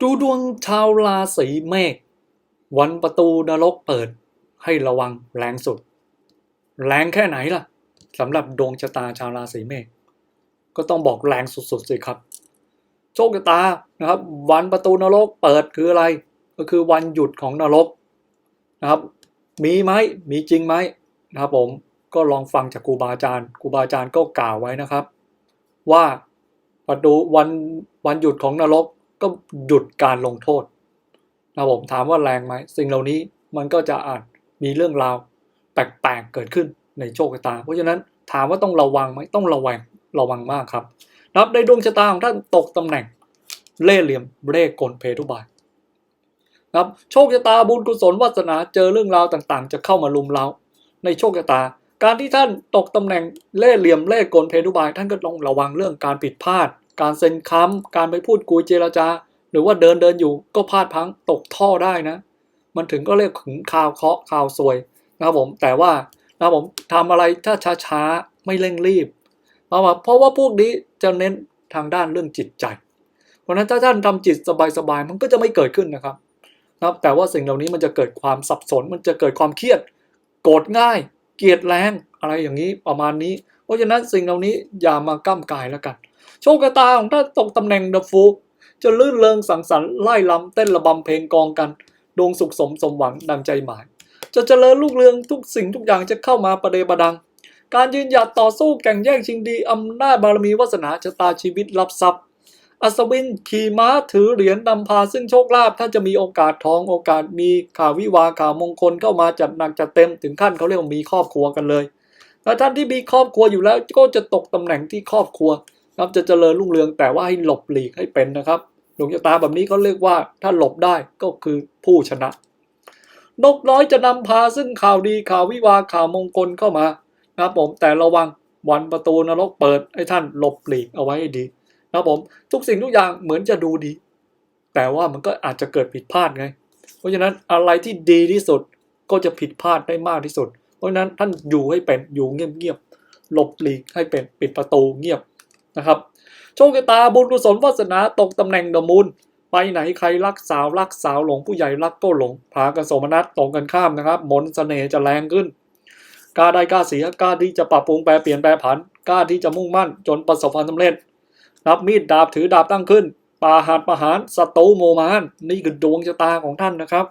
ดูดวงชาวราศีเมษวันประตูนรกเปิด ให้ระวังแรงสุด แรงแค่ไหนล่ะสำหรับดวงชะตาชาวราศีเมษก็ต้องบอกแรงสุดๆสิครับ โชคชะตานะครับ วันประตูนรกเปิดคืออะไร ก็คือวันหยุดของนรกนะครับ มีไหมมีจริงไหมนะครับผมก็ลองฟังจากครูบาอาจารย์ครูบาอาจารย์ก็กล่าวไว้นะครับ ว่าประตูวันวันหยุดของนรก ก็หยุดการลงโทษนะผมถามว่าแรงไหมสิ่งเหล่านี้มันก็จะอาจมีเรื่องราวแปลกๆเกิดขึ้นในโชคชะตา เพราะฉะนั้นถามว่าต้องระวังไหมต้องระวังระวังมากครับนะครับในดวงชะตาของท่านตกตำแหน่งเล่ห์เหลี่ยมเล่ห์กลเพทุบายนะครับโชคชะตาบุญกุศลวาสนาเจอเรื่องราวต่างๆ จะเข้ามาลุมเราในโชคชะตา การที่ท่านตกตำแหน่งเล่ห์เหลี่ยมเล่ห์กลเพทุบาย ท่านก็ต้องระวังเรื่องการผิดพลาด การเซ็นค้ำการไปพูดคุยเจรจา หรือว่าเดินเดินอยู่ก็พลาดพังตกท่อได้นะ มันถึงก็เรียกถึงข่าวเคาะข่าวซวยนะครับผมแต่ว่านะครับผมทำอะไรถ้าช้าๆไม่เร่งรีบเพราะว่าเพราะว่าพวกนี้จะเน้นทางด้านเรื่องจิตใจ เพราะฉะนั้นถ้าท่านทำจิตสบายๆมันก็จะไม่เกิดขึ้นนะครับนะครับแต่ว่าสิ่งเหล่านี้มันจะเกิดความสับสน มันจะเกิดความเครียด โกรธง่าย เกลียดแรง อะไรอย่างนี้ประมาณนี้ เพราะฉะนั้นสิ่งเหล่านี้อย่ามาก้ามกายแล้วกัน โชคชะตาของท่านตกตำแหน่งเดอะฟูจะลื่นเริงสังสรรค์ไล่ลำเต้นระบำเพลงกองกันดวงสุขสมสมหวังดังใจหมาย จะเจริญลูกเรืองทุกสิ่งทุกอย่างจะเข้ามาประเดประดัง การยืนหยัดต่อสู้แข่งแย่งชิงดีอำนาจบารมีวาสนาชะตาชีวิตรับทรัพย์ อัศวินขี่ม้าถือเหรียญนำพาซึ่งโชคลาภถ้านจะมีโอกาสท้องโอกาสมีข่าววิวาข่าวมงคลเข้ามาจัดหนักจัดเต็มถึงขั้นเขาเรียกว่ามีครอบครัวกันเลยแต่ท่านที่มีครอบครัวอยู่แล้วก็จะตกตำแหน่งที่ครอบครัว ครับจะเจริญรุ่งเรืองแต่ว่าให้หลบหลีกให้เป็นนะครับดวงชะตาแบบนี้เขาเรียกว่าถ้าหลบได้ก็คือผู้ชนะ นกน้อยจะนำพาซึ่งข่าวดีข่าววิวาข่าวมงคลเข้ามานะครับผมแต่ระวังวันประตูนรกเปิดให้ท่านหลบหลีกเอาไว้ให้ดีนะครับผมทุกสิ่งทุกอย่างเหมือนจะดูดี แต่ว่ามันก็อาจจะเกิดผิดพลาดไง เพราะฉะนั้นอะไรที่ดีที่สุดก็จะผิดพลาดได้มากที่สุด เพราะฉะนั้นท่านอยู่ให้เป็นอยู่เงียบๆหลบหลีกให้เป็นปิดประตูเงียบ นะครับโชคชะตาบุญกุศลวาสนาตกตำแหน่งดมูล ไปไหนใครรักสาวรักสาวหลงผู้ใหญ่รักก็หลงพากันโสมนัสตรงกันข้ามนะครับมนต์เสน่ห์จะแรงขึ้นกล้าได้กล้าเสียกล้าที่จะปรับปรุงแปลเปลี่ยนแปลผันกล้าที่จะมุ่งมั่น จนประสบความสำเร็จรับมีดดาบถือดาบตั้งขึ้นปาหัดประหารศัตรูโมมานนี่คือดวงชะตาของท่านนะครับ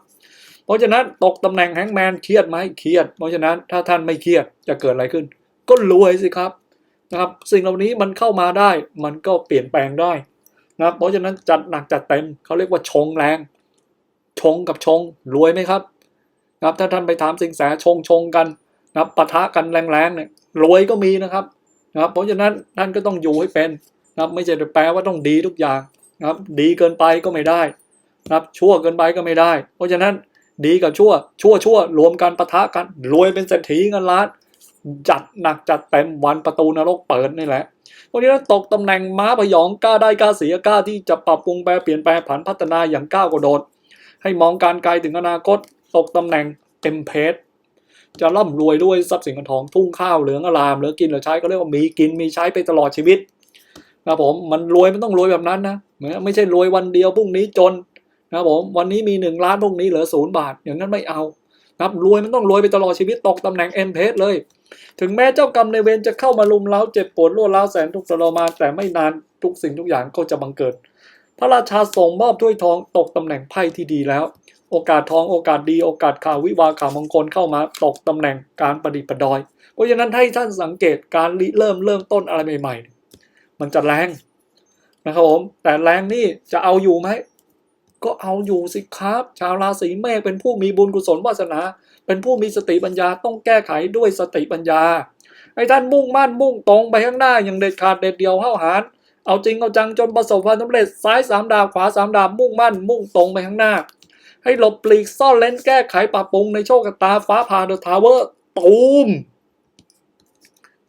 เพราะฉะนั้นตกตำแหน่งแฮงแมนเครียดไหมเครียด เพราะฉะนั้นถ้าท่านไม่เครียดจะเกิดอะไรขึ้น ก็รวยสิครับ นะครับสิ่งเหล่านี้มันเข้ามาได้มันก็เปลี่ยนแปลงได้นะเพราะฉะนั้นจัดหนักจัดเต็มเขาเรียกว่าชงแรง ชงกับชงรวยไหมครับนะครับถ้าท่านไปถามสิงแสชงชงกันนะครับปะทะกันแรงๆเนี่ยรวยก็มีนะครับนะครับ เพราะฉะนั้นท่านก็ต้องอยู่ให้เป็นนะครับไม่ใช่แปลว่าต้องดีทุกอย่างนะครับ ดีเกินไปก็ไม่ได้นะครับชั่วเกินไปก็ไม่ได้ เพราะฉะนั้นดีกับชั่วชั่วชั่วรวมกันปะทะกันรวยเป็นเศรษฐีเงินล้าน จัดหนักจัดเต็มวันประตูนรกเปิดนี่แหละเพราะฉะนั้ตกตำแหน่งม้าพยองกล้าได้กล้าเสียกล้าที่จะปรับปรุงแปลเปลี่ยนแปลงผันพัฒนาอย่างก้าวกระโดด ให้มองการไกลถึงอนาคต ตกตำแหน่งเต็มเพชจะร่ำรวยด้วยทรัพย์สินเงินทองทุ่งข้าวเหลืองอลามเหลือกินเหลือใช้ก็เรียกว่ามีกินมีใช้ไปตลอดชีวิตนะผมมันรวยมันต้องรวยแบบนั้นนะไม่ใช่รวยวันเดียวพรุ่งนี้จนนะผมวันนี้มีหนึ่งล้านพรุ่งนี้เหลือศูนย์บาท อย่างนั้นไม่เอานะรวยมันต้องรวยไปตลอดชีวิตตกตำแหน่งเอ็มเพสเลย ถึงแม้เจ้ากรรมในเวรจะเข้ามาลุมเล้าเจ็บปวดรวดร้าวแสนทุกข์ทรมานแต่ไม่นานทุกสิ่งทุกอย่างก็จะบังเกิด พระราชาส่งมอบถ้วยทองตกตำแหน่งไพ่ที่ดีแล้ว โอกาสทองโอกาสดีโอกาสข่าววิวาข่าวมงคลเข้ามาตกตำแหน่งการประดิษฐ์ประดอย เพราะฉะนั้นให้ท่านสังเกตการริเริ่มเริ่มต้นอะไรใหม่ ๆ มันจะแรงนะครับผมแต่แรงนี่จะเอาอยู่ไหม ก็เอาอยู่สิครับ ชาวราศีเมษเป็นผู้มีบุญกุศลวาสนา เป็นผู้มีสติปัญญาต้องแก้ไขด้วยสติปัญญาให้ท่านมุ่งมั่นมุ่งตรงไปข้างหน้าอย่างเด็ดขาดเด็ดเดียวห้าหาญเอาจริงเอาจังจนประสบความสำเร็จซ้ายสามดาวขวาสามดาวมุ่งมั่น มุ่งตรงไปข้างหน้า ให้หลบปลีกซ่อนเลนแก้ไขปรับปรุงในโชคตาฟ้าผ่าเดอะทาวเวอร์ตูม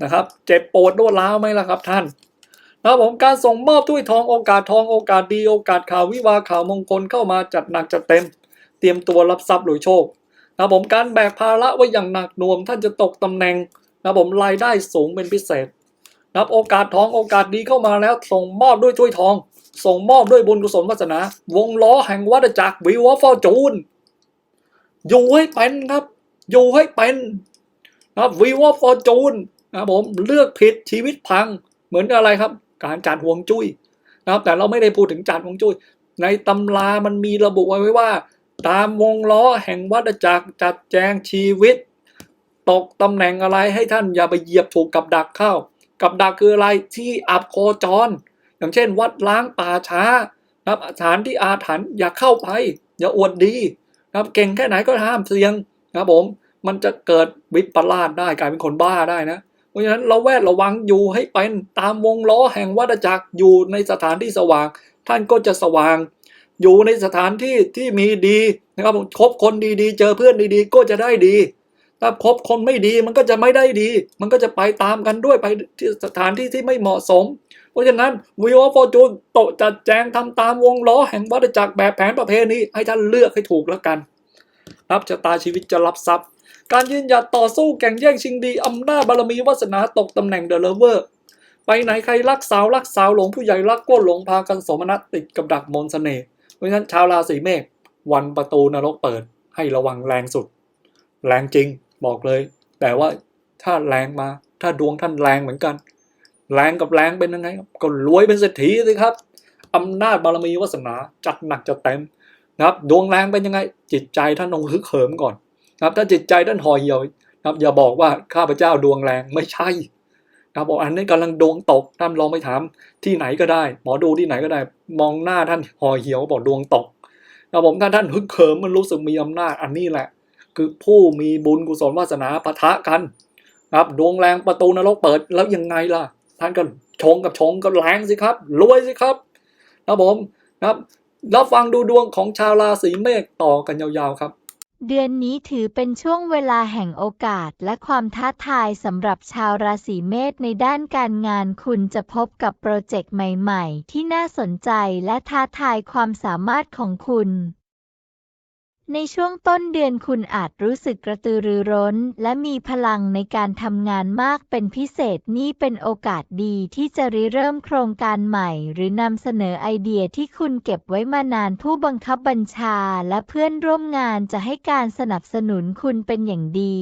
นะครับ เจ็บปวดรวดร้าวไหมล่ะครับท่าน นะครับผมการส่งมอบถ้วยทองโอกาสทองโอกาสดีโอกาสข่าววิวาข่าวมงคลเข้ามาจัดหนักจัดเต็ม เตรียมตัวรับทรัพย์หรือโชคนะผมการแบกภาระไว้อย่างหนักหน่วงท่านจะตกตำแหน่งนะผมรายได้สูงเป็นพิเศษนะโอกาสทองโอกาสดีเข้ามาแล้วส่งมอบด้วยถ้วยทอง ส่งมอบด้วยบุญกุศลวาสนา วงล้อแห่งวัฏจักรวิวฟอร์จูนอยู่ให้เป็นครับ อยู่ให้เป็นนะครับวิวฟอร์จูนนะผมเลือกผิดชีวิตพังเหมือนกับอะไรครับ การจัดห่วงจุ้ยนะครับ แต่เราไม่ได้พูดถึงจัดห่วงจุ้ย ในตำรามันมีระบุไว้ว่า ตามวงล้อแห่งวัฏจักรจัดแจงชีวิต ตกตำแหน่งอะไรให้ท่านอย่าไปเหยียบถูกกับดักเข้า กับดักคืออะไรที่อับโคจร อย่างเช่น วัดล้างป่าช้าครับสถานที่อาถรรพ์อย่าเข้าไปอย่าอวดดีครับเก่งแค่ไหนก็ห้ามเสี่ยงนะครับผมมันจะเกิดวิปลาสได้กลายเป็นคนบ้าได้นะ เพราะฉะนั้นเราแวดระวังอยู่ให้เป็นตามวงล้อแห่งวัฏจักรอยู่ในสถานที่สว่าง ท่านก็จะสว่าง อยู่ในสถานที่ที่มีดีนะครับผมคบคนดีๆ เจอเพื่อนดีๆ ก็จะได้ดี ถ้าคบคนไม่ดีมันก็จะไม่ได้ดี มันก็จะไปตามกันด้วยไปที่สถานที่ที่ไม่เหมาะสม เพราะฉะนั้นวิวฟอร์จูนโตจัดแจงทำตามวงล้อแห่งวัฏจักรแบบแผนประเพณีให้ท่านเลือกให้ถูกแล้วกันรับชะตาชีวิตจะรับทรัพย์ การยืนหยัดต่อสู้แข่งแย่งชิงดีอำนาจบารมีวาสนาตกตำแหน่งเดอะเลเวอร์ ไปไหนใครรักสาวรักสาวหลงผู้ใหญ่รักก็หลงพากันสมนัตติดกับดักมนต์เสน่ห์เพราะฉะนั้นชาวราศีเมษวันประตูนรกเปิดให้ระวังแรงสุด แรงจริงบอกเลย แต่ว่าถ้าแรงมาถ้าดวงท่านแรงเหมือนกัน แรงกับแรงเป็นยังไงก็รวยเป็นเศรษฐีสิครับอำนาจบารมีวาสนาจัดหนักจัดเต็มนะครับ ดวงแรงเป็นยังไง จิตใจท่านองฮึกเหิมก่อน นะครับถ้าจิตใจท่านห่อเหี่ยวนะครับอย่าบอกว่าข้าพเจ้าดวงแรงไม่ใช่นะครับบอกอันนี้กำลังดวงตกท่านลองไปถามที่ไหนก็ได้ หมอดูที่ไหนก็ได้ มองหน้าท่านห่อเหี่ยวบอกดวงตกนะครับผมถ้าท่านฮึกเหิมมันรู้สึกมีอำนาจอันนี้แหละ คือผู้มีบุญกุศลวาสนาปะทะกันนะครับดวงแรงประตูนรกเปิดแล้วยังไงล่ะ ท่านก็ชงกับชงก็แรงสิครับ รวยสิครับนะครับผมนะครับแล้วฟังดูดวงของชาวราศีเมษต่อกันยาวๆครับ เดือนนี้ถือเป็นช่วงเวลาแห่งโอกาสและความท้าทายสำหรับชาวราศีเมษในด้านการงานคุณจะพบกับโปรเจกต์ใหม่ ๆ ที่น่าสนใจและท้าทายความสามารถของคุณ ในช่วงต้นเดือนคุณอาจรู้สึกกระตือรือร้น และมีพลังในการทำงานมากเป็นพิเศษนี่เป็นโอกาสดีที่จะริเริ่มโครงการใหม่ หรือนำเสนอไอเดียที่คุณเก็บไว้มานานผู้บังคับบัญชาและเพื่อนร่วมงานจะให้การสนับสนุนคุณเป็นอย่างดี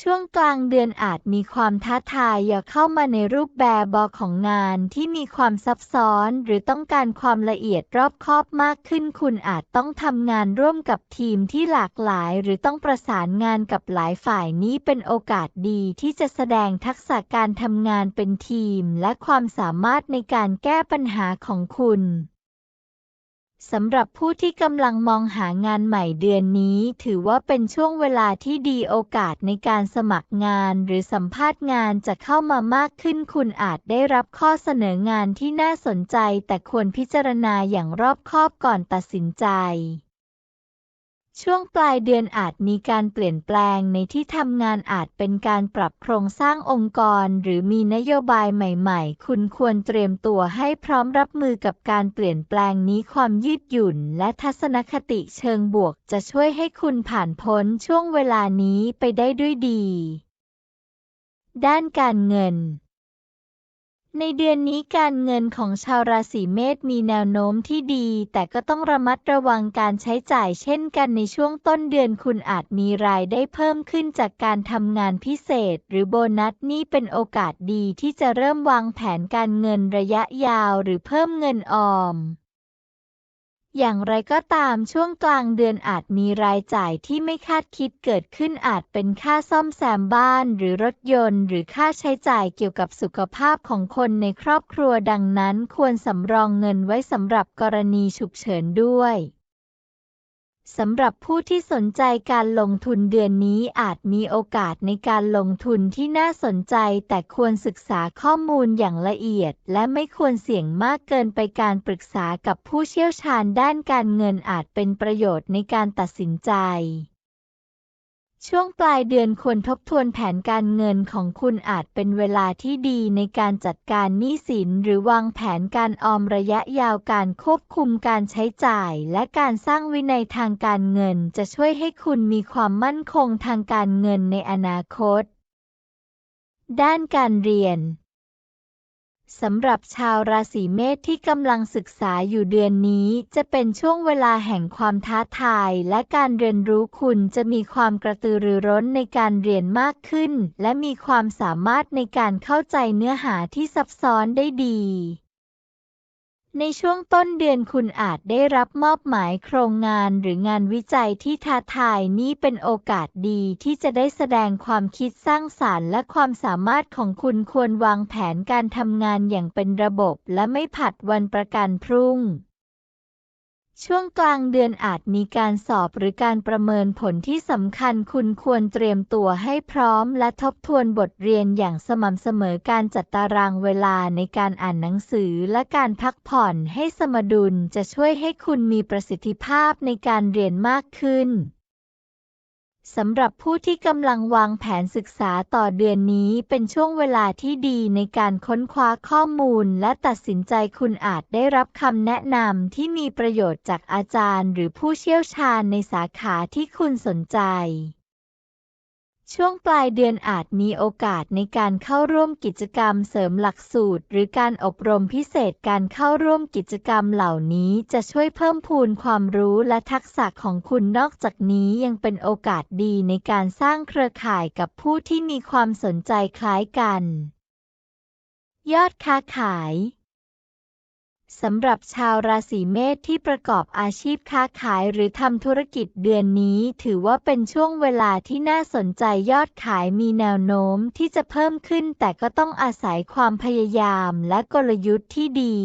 ช่วงกลางเดือนอาจมีความท้าทายอย่าเข้ามาในรูปแบบบอของงานที่มีความซับซ้อนหรือต้องการความละเอียดรอบคอบมากขึ้น คุณอาจต้องทำงานร่วมกับทีมที่หลากหลาย หรือต้องประสานงานกับหลายฝ่ายนี้เป็นโอกาสดีที่จะแสดงทักษะการทำงานเป็นทีม และความสามารถในการแก้ปัญหาของคุณ สำหรับผู้ที่กำลังมองหางานใหม่เดือนนี้ ถือว่าเป็นช่วงเวลาที่ดีโอกาสในการสมัครงานหรือสัมภาษณ์งานจะเข้ามามากขึ้น คุณอาจได้รับข้อเสนองานที่น่าสนใจ แต่ควรพิจารณาอย่างรอบคอบก่อนตัดสินใจ ช่วงปลายเดือนอาจมีการเปลี่ยนแปลงในที่ทำงานอาจเป็นการปรับโครงสร้างองค์กร หรือมีนโยบายใหม่ๆ คุณควรเตรียมตัวให้พร้อมรับมือกับการเปลี่ยนแปลงนี้ความยืดหยุ่น และทัศนคติเชิงบวก จะช่วยให้คุณผ่านพ้นช่วงเวลานี้ไปได้ด้วยดี ด้านการเงิน ในเดือนนี้การเงินของชาวราศีเมษมีแนวโน้มที่ดี แต่ก็ต้องระมัดระวังการใช้จ่ายเช่นกันในช่วงต้นเดือนคุณอาจมีรายได้เพิ่มขึ้นจากการทำงานพิเศษ หรือโบนัสนี่เป็นโอกาสดีที่จะเริ่มวางแผนการเงินระยะยาว หรือเพิ่มเงินออม อย่างไรก็ตามช่วงกลางเดือนอาจมีรายจ่ายที่ไม่คาดคิดเกิดขึ้นอาจเป็นค่าซ่อมแซมบ้านหรือรถยนต์ หรือค่าใช้จ่ายเกี่ยวกับสุขภาพของคนในครอบครัวดังนั้นควรสำรองเงินไว้สำหรับกรณีฉุกเฉินด้วย สำหรับผู้ที่สนใจการลงทุนเดือนนี้อาจมีโอกาสในการลงทุนที่น่าสนใจ แต่ควรศึกษาข้อมูลอย่างละเอียด และไม่ควรเสี่ยงมากเกินไปการปรึกษากับผู้เชี่ยวชาญด้านการเงินอาจเป็นประโยชน์ในการตัดสินใจ ช่วงปลายเดือนควรทบทวนแผนการเงินของคุณอาจเป็นเวลาที่ดีในการจัดการหนี้สิน หรือวางแผนการออมระยะยาวการควบคุมการใช้จ่าย และการสร้างวินัยทางการเงิน จะช่วยให้คุณมีความมั่นคงทางการเงินในอนาคต ด้านการเรียน สำหรับชาวราศีเมษที่กำลังศึกษาอยู่เดือนนี้ จะเป็นช่วงเวลาแห่งความท้าทาย และการเรียนรู้คุณจะมีความกระตือรือร้นในการเรียนมากขึ้น และมีความสามารถในการเข้าใจเนื้อหาที่ซับซ้อนได้ดี ในช่วงต้นเดือนคุณอาจได้รับมอบหมายโครงงานหรืองานวิจัยที่ท้าทายนี่เป็นโอกาสดีที่จะได้แสดงความคิดสร้างสารรค์และความสามารถของคุณควรวางแผนการทำงานอย่างเป็นระบบและไม่ผัดวันประกันพรุ่ง ช่วงกลางเดือนอาจมีการสอบหรือการประเมินผลที่สำคัญคุณควรเตรียมตัวให้พร้อมและทบทวนบทเรียนอย่างสม่ำเสมอการจัดตารางเวลาในการอ่านหนังสือและการพักผ่อนให้สมดุลจะช่วยให้คุณมีประสิทธิภาพในการเรียนมากขึ้น สำหรับผู้ที่กำลังวางแผนศึกษาต่อเดือนนี้เป็นช่วงเวลาที่ดีในการค้นคว้าข้อมูลและตัดสินใจคุณอาจได้รับคำแนะนำที่มีประโยชน์จากอาจารย์หรือผู้เชี่ยวชาญในสาขาที่คุณสนใจ ช่วงปลายเดือนอาจมีโอกาสในการเข้าร่วมกิจกรรมเสริมหลักสูตร หรือการอบรมพิเศษการเข้าร่วมกิจกรรมเหล่านี้จะช่วยเพิ่มพูนความรู้และทักษะของคุณนอกจากนี้ยังเป็นโอกาสดีในการสร้างเครือข่ายกับผู้ที่มีความสนใจคล้ายกัน ยอดค้าขาย สำหรับชาวราศีเมษที่ประกอบอาชีพค้าขายหรือทำธุรกิจเดือนนี้ ถือว่าเป็นช่วงเวลาที่น่าสนใจยอดขายมีแนวโน้มที่จะเพิ่มขึ้น แต่ก็ต้องอาศัยความพยายามและกลยุทธ์ที่ดี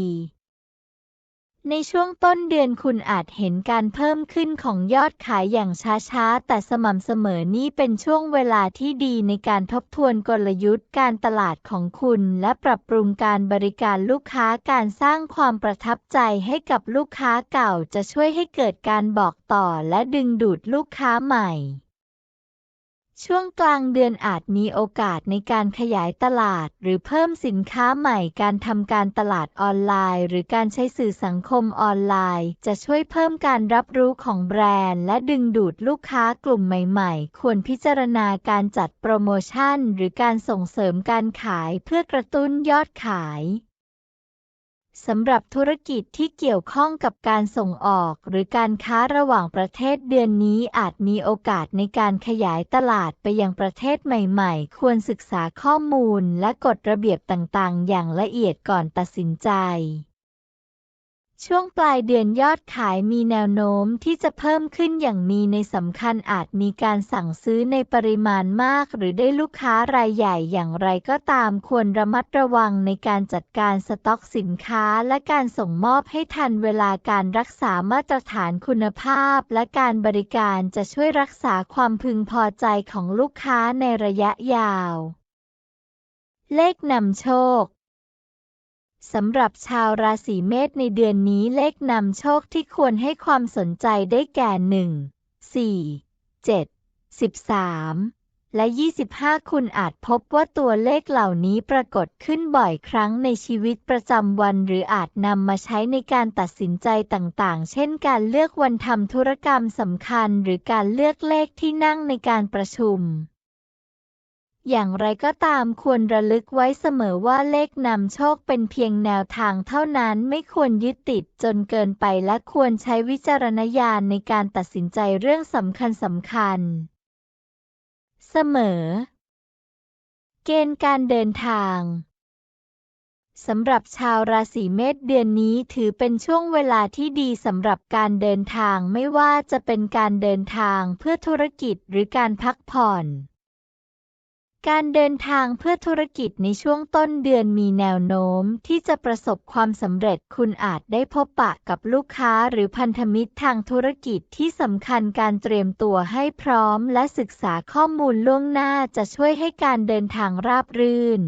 ในช่วงต้นเดือนคุณอาจเห็นการเพิ่มขึ้นของยอดขายอย่างช้าๆ แต่สม่ำเสมอนี่เป็นช่วงเวลาที่ดีในการทบทวนกลยุทธ์การตลาดของคุณ และปรับปรุงการบริการลูกค้าการสร้างความประทับใจให้กับลูกค้าเก่าจะช่วยให้เกิดการบอกต่อและดึงดูดลูกค้าใหม่ ช่วงกลางเดือนอาจมีโอกาสในการขยายตลาด หรือเพิ่มสินค้าใหม่การทำการตลาดออนไลน์ หรือการใช้สื่อสังคมออนไลน์ จะช่วยเพิ่มการรับรู้ของแบรนด์ และดึงดูดลูกค้ากลุ่มใหม่ๆ ควรพิจารณาการจัดโปรโมชั่น หรือการส่งเสริมการขายเพื่อกระตุ้นยอดขาย สำหรับธุรกิจที่เกี่ยวข้องกับการส่งออกหรือการค้าระหว่างประเทศเดือนนี้อาจมีโอกาสในการขยายตลาดไปยังประเทศใหม่ๆ ควรศึกษาข้อมูลและกฎระเบียบต่างๆ อย่างละเอียดก่อนตัดสินใจ ช่วงปลายเดือนยอดขายมีแนวโน้มที่จะเพิ่มขึ้นอย่างมีในสำคัญอาจมีการสั่งซื้อในปริมาณมาก หรือได้ลูกค้ารายใหญ่อย่างไรก็ตามควรระมัดระวังในการจัดการสต็อกสินค้าและการส่งมอบให้ทันเวลาการรักษามาตรฐานคุณภาพ และการบริการจะช่วยรักษาความพึงพอใจของลูกค้าในระยะยาว เลขนำโชค สำหรับชาวราศีเมษในเดือนนี้เลขนำโชคที่ควรให้ความสนใจได้แก่1 4 7 13และ 25 คุณอาจพบว่าตัวเลขเหล่านี้ปรากฏขึ้นบ่อยครั้งในชีวิตประจำวัน หรืออาจนำมาใช้ในการตัดสินใจต่างๆ เช่นการเลือกวันทำธุรกรรมสำคัญ หรือการเลือกเลขที่นั่งในการประชุม อย่างไรก็ตามควรระลึกไว้เสมอว่าเลขนำโชคเป็นเพียงแนวทางเท่านั้นไม่ควรยึดติดจนเกินไปและควรใช้วิจารณญาณในการตัดสินใจเรื่องสำคัญสำคัญ เสมอ เกณฑ์การเดินทางสำหรับชาวราศีเมษเดือนนี้ถือเป็นช่วงเวลาที่ดีสำหรับการเดินทางไม่ว่าจะเป็นการเดินทางเพื่อธุรกิจหรือการพักผ่อน การเดินทางเพื่อธุรกิจในช่วงต้นเดือนมีแนวโน้มที่จะประสบความสำเร็จคุณอาจได้พบปะกับลูกค้าหรือพันธมิตรทางธุรกิจที่สำคัญการเตรียมตัวให้พร้อมและศึกษาข้อมูลล่วงหน้าจะช่วยให้การเดินทางราบรื่น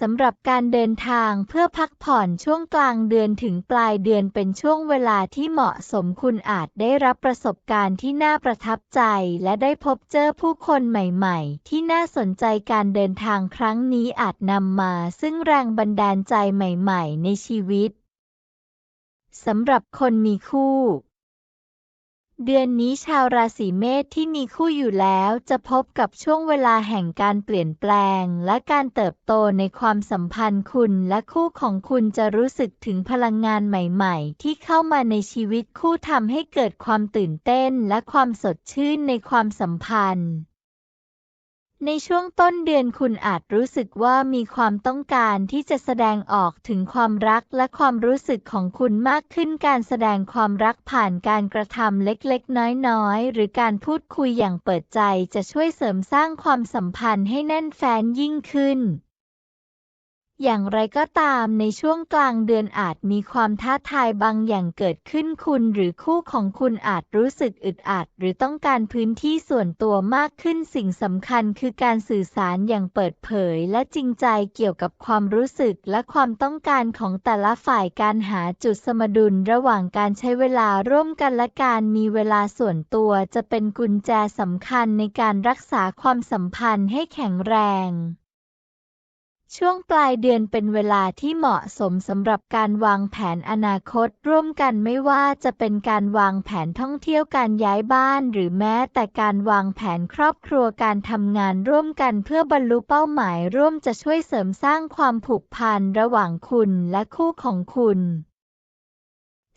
สำหรับการเดินทางเพื่อพักผ่อนช่วงกลางเดือนถึงปลายเดือนเป็นช่วงเวลาที่เหมาะสมคุณอาจได้รับประสบการณ์ที่น่าประทับใจ และได้พบเจอผู้คนใหม่ๆ ที่น่าสนใจการเดินทางครั้งนี้อาจนำมาซึ่งแรงบันดาลใจใหม่ๆ ในชีวิตสำหรับคนมีคู่ เดือนนี้ชาวราศีเมษที่มีคู่อยู่แล้วจะพบกับช่วงเวลาแห่งการเปลี่ยนแปลง และการเติบโตในความสัมพันธ์คุณและคู่ของคุณจะรู้สึกถึงพลังงานใหม่ๆ ที่เข้ามาในชีวิตคู่ทำให้เกิดความตื่นเต้นและความสดชื่นในความสัมพันธ์ ในช่วงต้นเดือนคุณอาจรู้สึกว่ามีความต้องการที่จะแสดงออกถึงความรักและความรู้สึกของคุณมากขึ้นการแสดงความรักผ่านการกระทำเล็กๆ น้อยๆ หรือการพูดคุยอย่างเปิดใจจะช่วยเสริมสร้างความสัมพันธ์ให้แน่นแฟ้นยิ่งขึ้น อย่างไรก็ตามในช่วงกลางเดือนอาจมีความท้าทายบางอย่างเกิดขึ้นคุณหรือคู่ของคุณอาจรู้สึกอึดอัดหรือต้องการพื้นที่ส่วนตัวมากขึ้นสิ่งสำคัญคือการสื่อสารอย่างเปิดเผยและจริงใจเกี่ยวกับความรู้สึกและความต้องการของแต่ละฝ่ายการหาจุดสมดุลระหว่างการใช้เวลาร่วมกันและการมีเวลาส่วนตัวจะเป็นกุญแจสำคัญในการรักษาความสัมพันธ์ให้แข็งแรง ช่วงปลายเดือนเป็นเวลาที่เหมาะสมสำหรับการวางแผนอนาคตร่วมกันไม่ว่าจะเป็นการวางแผนท่องเที่ยวการย้ายบ้าน หรือแม้แต่การวางแผนครอบครัวการทำงานร่วมกันเพื่อบรรลุเป้าหมายร่วมจะช่วยเสริมสร้างความผูกพันระหว่างคุณและคู่ของคุณ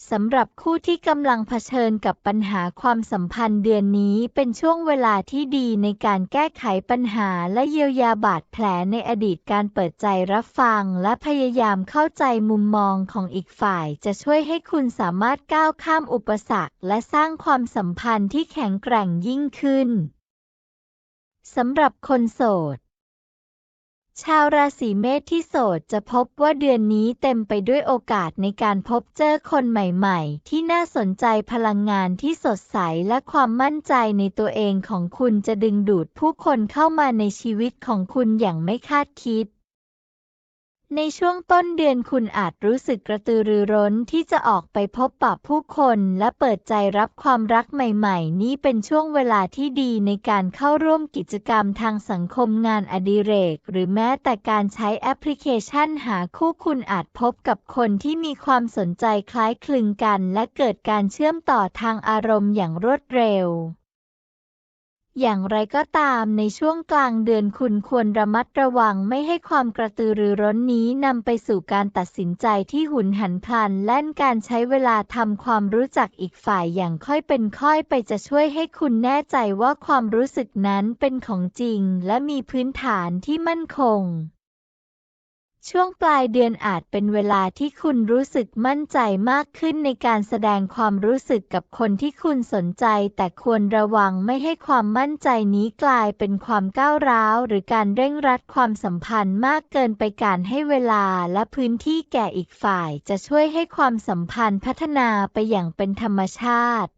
สำหรับคู่ที่กำลังเผชิญกับปัญหาความสัมพันธ์เดือนนี้เป็นช่วงเวลาที่ดีในการแก้ไขปัญหาและเยียวยาบาดแผลในอดีตการเปิดใจรับฟังและพยายามเข้าใจมุมมองของอีกฝ่าย จะช่วยให้คุณสามารถก้าวข้ามอุปสรรค และสร้างความสัมพันธ์ที่แข็งแกร่งยิ่งขึ้นสำหรับคนโสด ชาวราศีเมษที่โสดจะพบว่าเดือนนี้เต็มไปด้วยโอกาสในการพบเจอคนใหม่ๆ ที่น่าสนใจพลังงานที่สดใสและความมั่นใจในตัวเองของคุณจะดึงดูดผู้คนเข้ามาในชีวิตของคุณอย่างไม่คาดคิด ในช่วงต้นเดือนคุณอาจรู้สึกกระตือรือร้นที่จะออกไปพบปะผู้คนและเปิดใจรับความรักใหม่ๆ นี้เป็นช่วงเวลาที่ดีในการเข้าร่วมกิจกรรมทางสังคมงานอดิเรก หรือแม้แต่การใช้แอปพลิเคชันหาคู่คุณอาจพบกับคนที่มีความสนใจคล้ายคลึงกัน และเกิดการเชื่อมต่อทางอารมณ์อย่างรวดเร็ว อย่างไรก็ตามในช่วงกลางเดือนคุณควรระมัดระวังไม่ให้ความกระตือรือร้นนี้นำไปสู่การตัดสินใจที่หุนหันพลัน และการใช้เวลาทำความรู้จักอีกฝ่ายอย่างค่อยเป็นค่อยไปจะช่วยให้คุณแน่ใจว่าความรู้สึกนั้นเป็นของจริง และมีพื้นฐานที่มั่นคง ช่วงปลายเดือนอาจเป็นเวลาที่คุณรู้สึกมั่นใจมากขึ้นในการแสดงความรู้สึกกับคนที่คุณสนใจ แต่ควรระวังไม่ให้ความมั่นใจนี้กลายเป็นความก้าวร้าว หรือการเร่งรัดความสัมพันธ์มากเกินไปการให้เวลาและพื้นที่แก่อีกฝ่าย จะช่วยให้ความสัมพันธ์พัฒนาไปอย่างเป็นธรรมชาติ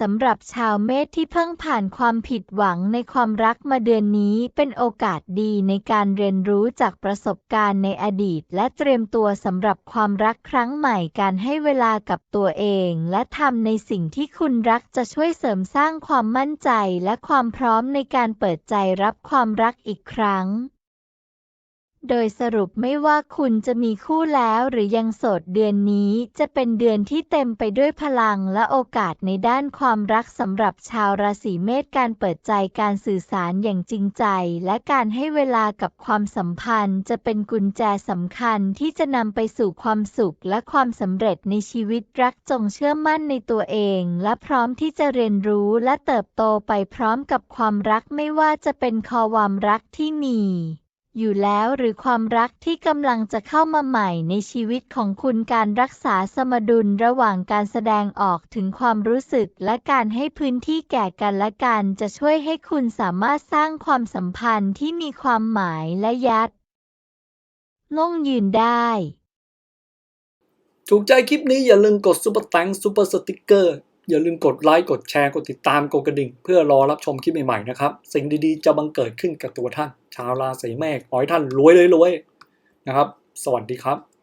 สำหรับชาวเมษที่เพิ่งผ่านความผิดหวังในความรักมาเดือนนี้เป็นโอกาสดีในการเรียนรู้จากประสบการณ์ในอดีต และเตรียมตัวสำหรับความรักครั้งใหม่การให้เวลากับตัวเอง และทำในสิ่งที่คุณรักจะช่วยเสริมสร้างความมั่นใจและความพร้อมในการเปิดใจรับความรักอีกครั้ง โดยสรุปไม่ว่าคุณจะมีคู่แล้วหรือยังโสดเดือนนี้จะเป็นเดือนที่เต็มไปด้วยพลังและโอกาสในด้านความรักสำหรับชาวราศีเมษการเปิดใจการสื่อสารอย่างจริงใจ และการให้เวลากับความสัมพันธ์ จะเป็นกุญแจสำคัญที่จะนำไปสู่ความสุขและความสำเร็จในชีวิตรักจงเชื่อมั่นในตัวเอง และพร้อมที่จะเรียนรู้และเติบโตไปพร้อมกับความรักไม่ว่าจะเป็นความรักที่มี อยู่แล้วหรือความรักที่กำลังจะเข้ามาใหม่ในชีวิตของคุณการรักษาสมดุลระหว่างการแสดงออกถึงความรู้สึกและการให้พื้นที่แก่กันและกันจะช่วยให้คุณสามารถสร้างความสัมพันธ์ที่มีความหมายและยัดง่งยืนได้ ถูกใจคลิปนี้อย่าลืมกดซุปเปอร์แตงซุปเปอร์สติกเกอร์ อย่าลืมกดไลค์กดแชร์กดติดตามกดกระดิ่ง เพื่อรอรับชมคลิปใหม่ๆนะครับ สิ่งดีๆจะบังเกิดขึ้นกับตัวท่าน ชาวราศีเมษขอให้ท่านรวยเลยรวยนะครับ สวัสดีครับ